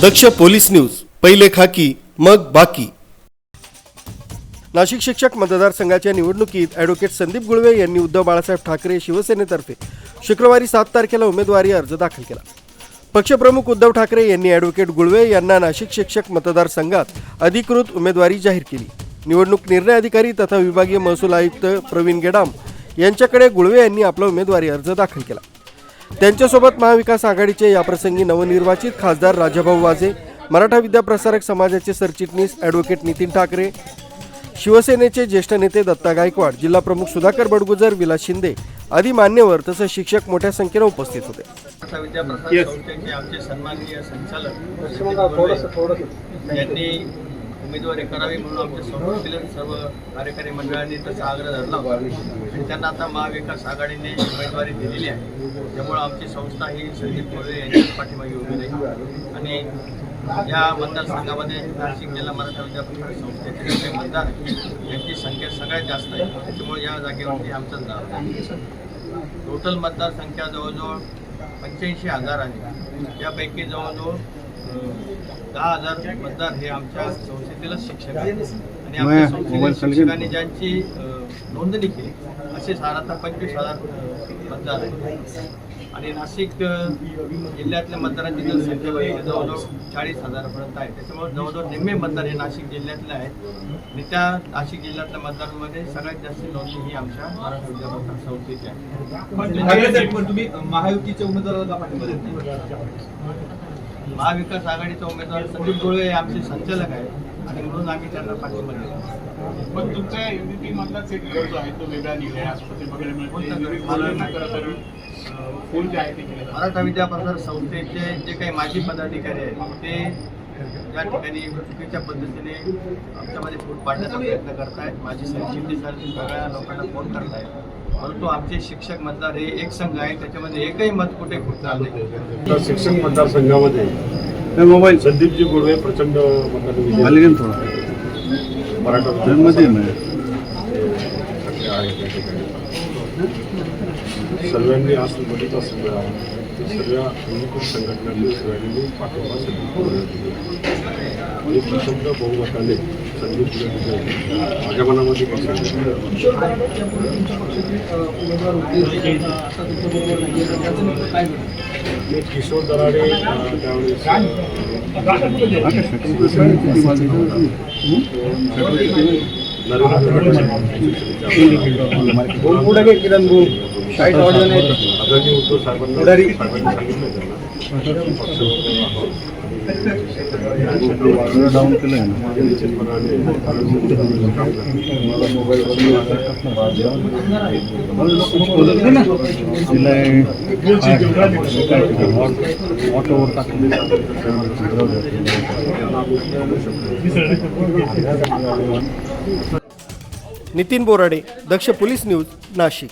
दक्ष police news पहिले खाकी मग बाकी. नाशिक शिक्षक मतदारसंघाच्या निवडणुकीत ॲडव्होकेट संदीप गुळवे यांनी उद्धव बाळासाहेब ठाकरे शिवसेनेतर्फे शुक्रवारी सात तारखेला उमेदवारी अर्ज दाखल केला. पक्षप्रमुख उद्धव ठाकरे यांनी ॲडव्होकेट गुळवे यांना नाशिक शिक्षक मतदारसंघात अधिकृत उमेदवारी जाहीर केली. निवडणूक निर्णय अधिकारी तथा विभागीय महसूल आयुक्त प्रवीण गेडाम यांच्याकडे गुळवे यांनी आपला उमेदवारी अर्ज दाखल केला. त्यांच्यासोबत महाविकास आघाडीचे याप्रसंगी नवनिर्वाचित खासदार राजाभाऊ वाजे मराठा विद्याप्रसारक समाजाचे सरचिटणीस ॲडव्होकेट नितीन ठाकरे शिवसेनेचे ज्येष्ठ नेते दत्ता गायकवाड जिल्हा प्रमुख सुधाकर बडगुजर विलास शिंदे आदी मान्यवर तसंच शिक्षक मोठ्या संख्येनं उपस्थित होते. आमचे सन्माननीय संचालक यांनी उमेदवारी करावी म्हणून आमच्या संस्थेतील सर्व कार्यकारी मंडळांनी तसा आग्रह धरला आणि त्यांना आता महाविकास आघाडीने उमेदवारी दिलेली आहे. त्यामुळे आमची संस्था ही संदीप कोळवे यांच्या पाठीमागे उभी राहील. आणि या मतदारसंघामध्ये नाशिक जिल्हा मराठा विद्यापीठ संस्थेचे जे मतदार यांची संख्या सगळ्यात जास्त आहे. त्याच्यामुळे या जागेवरती आमचं नाव टोटल मतदारसंख्या जवळजवळ पंच्याऐंशी हजार आहे. त्यापैकी जवळजवळ दहा हजार मतदार हे आमच्या संस्थेतीलच शिक्षक आहेत. आणि आमच्या संस्थेतील शिक्षकांनी ज्यांची नोंदणी केली असे साधारणतः पंचवीस हजार मतदार आहेत. आणि नाशिक जिल्ह्यातल्या मतदारांची जर संख्या बघितली जवळजवळ चाळीस हजारापर्यंत आहे. त्याच्यामुळे जवळजवळ निम्मे मतदार हे नाशिक जिल्ह्यातले आहेत. आणि त्या नाशिक जिल्ह्यातल्या मतदारांमध्ये सगळ्यात जास्त नोंदणी ही आमच्या मराठा विद्यापीठ संस्थेची आहे. पण तुम्ही महायुतीच्या उमेदवाराला का पाठिंबा देत नाही? महाविकास आघाडीचा उमेदवार संदीप डोळे हे आमचे संचालक आहेत आणि म्हणून आम्ही त्यांना पाठिंबा देतो. पण तुमच्या युनिटी मधला सेट जो आहे? तो वेगळा निघाला मराठा विद्याप्रसार संस्थेचे जे काही माजी पदाधिकारी आहेत ते या ठिकाणी चुकीच्या पद्धतीने आमच्यामध्ये फूट पाडण्याचा प्रयत्न करतायत. माझी सरचिटणीस सारखी सगळ्या लोकांना फोन करतायत. परंतु आमचे शिक्षक मतदार हे एक संघ आहे त्याच्यामध्ये एकही मत कुठे फुटणार नाही. तर शिक्षक मतदारसंघामध्ये मोबाईल संदीपजी गुडवे प्रचंड मराठा मध्ये सर्वांनी आज बघित असेल सर्व अनुकूल संघटनांनी सर्वांनी पाठिंबा दिला. आणि प्रचंड बहुमताने गुडवे माझ्या मनामध्ये मी किशोर दराडे बोलपुडागे किरण भाऊ काही ऑर्डन आहेत नितीन बोराडे दक्ष पोलीस न्यूज नाशिक.